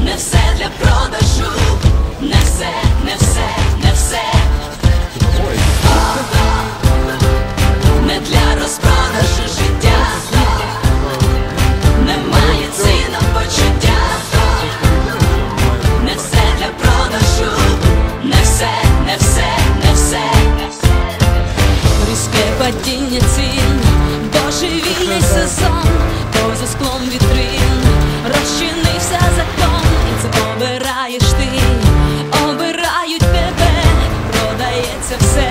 не все для продажу, не все, не все, не все. Не для розпродажу життя, немає ціна почуття, не все для продажу, не все, не все, не все, різке падіння цін, божевільний сезон, поза склом вітри. success.